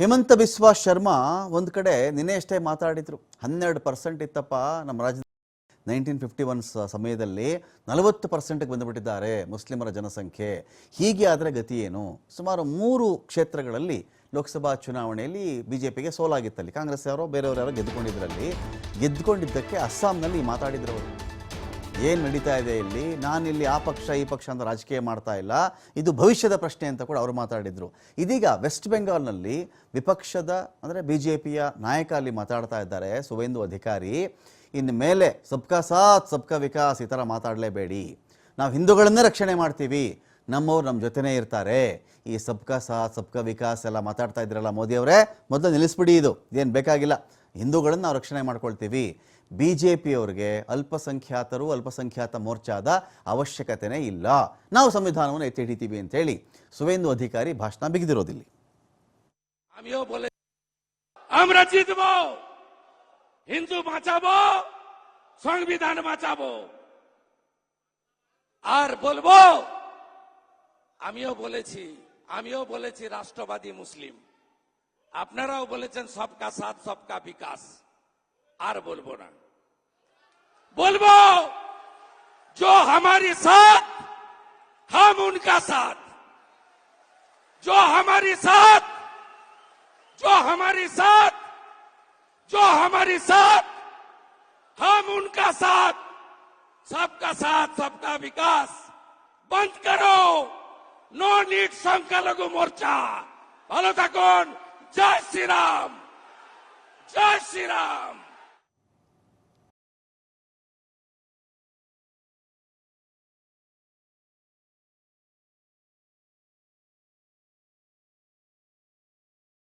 ಹೇಮಂತ ಬಿಸ್ವಾ ಶರ್ಮಾ ಒಂದು ಕಡೆ ನಿನ್ನೆ ಅಷ್ಟೇ ಮಾತಾಡಿದ್ರು. ಹನ್ನೆರಡು ಪರ್ಸೆಂಟ್ ಇತ್ತಪ್ಪ ನಮ್ಮ ರಾಜ್ಯ ನೈನ್ಟೀನ್ ಫಿಫ್ಟಿ ಒನ್ ಸಮಯದಲ್ಲಿ ನಲವತ್ತು ಪರ್ಸೆಂಟ್ಗೆ ಬಂದುಬಿಟ್ಟಿದ್ದಾರೆ ಮುಸ್ಲಿಮರ ಜನಸಂಖ್ಯೆ. ಹೀಗೆ ಆದರೆ ಗತಿ ಏನು? ಸುಮಾರು ಮೂರು ಕ್ಷೇತ್ರಗಳಲ್ಲಿ ಲೋಕಸಭಾ ಚುನಾವಣೆಯಲ್ಲಿ ಬಿ ಜೆ ಪಿಗೆ ಸೋಲಾಗಿತ್ತಲ್ಲಿ. ಕಾಂಗ್ರೆಸ್ ಯಾರೋ ಬೇರೆಯವರು ಯಾರೋ ಗೆದ್ದುಕೊಂಡಿದ್ರಲ್ಲಿ. ಗೆದ್ದುಕೊಂಡಿದ್ದಕ್ಕೆ ಅಸ್ಸಾಂನಲ್ಲಿ ಮಾತಾಡಿದ್ರು ಅವರು. ಏನು ನಡೀತಾ ಇದೆ ಇಲ್ಲಿ? ನಾನಿಲ್ಲಿ ಆ ಪಕ್ಷ, ಈ ಪಕ್ಷ ಅಂತ ರಾಜಕೀಯ ಮಾಡ್ತಾ ಇಲ್ಲ. ಇದು ಭವಿಷ್ಯದ ಪ್ರಶ್ನೆ ಅಂತ ಕೂಡ ಅವರು ಮಾತಾಡಿದ್ರು. ಇದೀಗ ವೆಸ್ಟ್ ಬೆಂಗಾಲ್ನಲ್ಲಿ ವಿಪಕ್ಷದ, ಅಂದರೆ ಬಿ ಜೆ ಪಿಯ ನಾಯಕ ಅಲ್ಲಿ ಮಾತಾಡ್ತಾ ಇದ್ದಾರೆ ಸುವೇಂದು ಅಧಿಕಾರಿ. ಇನ್ನು ಮೇಲೆ ಸಬ್ಕಾ ಸಾತ್ ಸಬ್ಕಾ ವಿಕಾಸ್ ಈ ಥರ ಮಾತಾಡಲೇಬೇಡಿ. ನಾವು ಹಿಂದೂಗಳನ್ನೇ ರಕ್ಷಣೆ ಮಾಡ್ತೀವಿ. ನಮ್ಮವ್ರು ನಮ್ಮ ಜೊತೆನೇ ಇರ್ತಾರೆ. ಈ ಸಬ್ಕಾ ಸಾಥ್, ಸಬ್ಕಾ ವಿಕಾಸ್ ಎಲ್ಲ ಮಾತಾಡ್ತಾ ಇದ್ರಲ್ಲ ಮೋದಿಯವರೇ ಮೊದಲು ನಿಲ್ಲಿಸ್ಬಿಡಿ ಇದು. ಏನು ಬೇಕಾಗಿಲ್ಲ. ಹಿಂದೂಗಳನ್ನು ನಾವು ರಕ್ಷಣೆ ಮಾಡ್ಕೊಳ್ತೀವಿ. ಬಿ ಜೆ ಪಿಯವ್ರಿಗೆ ಅಲ್ಪಸಂಖ್ಯಾತರು, ಅಲ್ಪಸಂಖ್ಯಾತ ಮೋರ್ಚಾದ ಅವಶ್ಯಕತೆನೇ ಇಲ್ಲ. ನಾವು ಸಂವಿಧಾನವನ್ನು ಎತ್ತಿ ಹಿಡಿತೀವಿ ಅಂತೇಳಿ ಸುವೇಂದು ಅಧಿಕಾರಿ ಭಾಷಣ ಬಿಗಿದಿರೋದಿಲ್ಲ. ಹಿಂದೂ ಸಂವಿಧಾನ ಮಾಚಾಬೋ ಆರ್ ಬೋಲ್ಬೋ আমিও বলেছি আমিও বলেছি রাষ্ট্রবাদী মুসলিম আপনারাও বলেছেন সবকা সাথ সবকা বিকাশ আর বলবো না বলবো जो हमारी साथ हम उनका साथ जो हमारी साथ जो हमारी साथ जो हमारी साथ हम उनका साथ सबका साथ सबका विकास बंद करो ইউনিট সংখ্যালঘু মোর্চা। ভালো থাকুন। জয় শ্রীরাম। জয় শ্রীরাম।